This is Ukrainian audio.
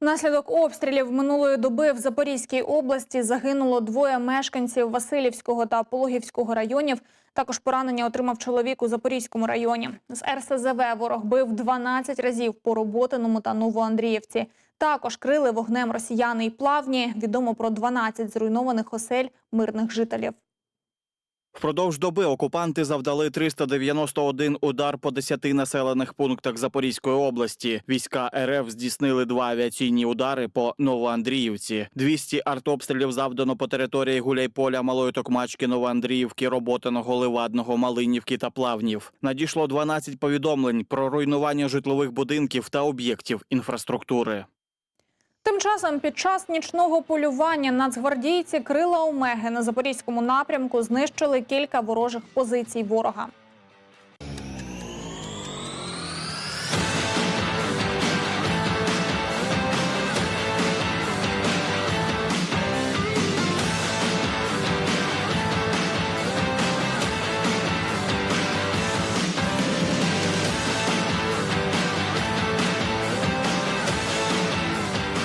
Внаслідок обстрілів минулої доби в Запорізькій області загинуло двоє мешканців Васильівського та Пологівського районів. Також поранення отримав чоловік у Запорізькому районі. З РСЗВ ворог бив 12 разів по Роботиному та Новоандріївці. Також крили вогнем росіяни і плавні. Відомо про 12 зруйнованих осель мирних жителів. Впродовж доби окупанти завдали 391 удар по 10 населених пунктах Запорізької області. Війська РФ здійснили два авіаційні удари по Новоандріївці. 200 артобстрілів завдано по території Гуляйполя, Малої Токмачки, Новоандріївки, Роботиного, Ливадного, Малинівки та Плавнів. Надійшло 12 повідомлень про руйнування житлових будинків та об'єктів інфраструктури. Тим часом під час нічного полювання нацгвардійці крила Омеги на запорізькому напрямку знищили кілька ворожих позицій ворога.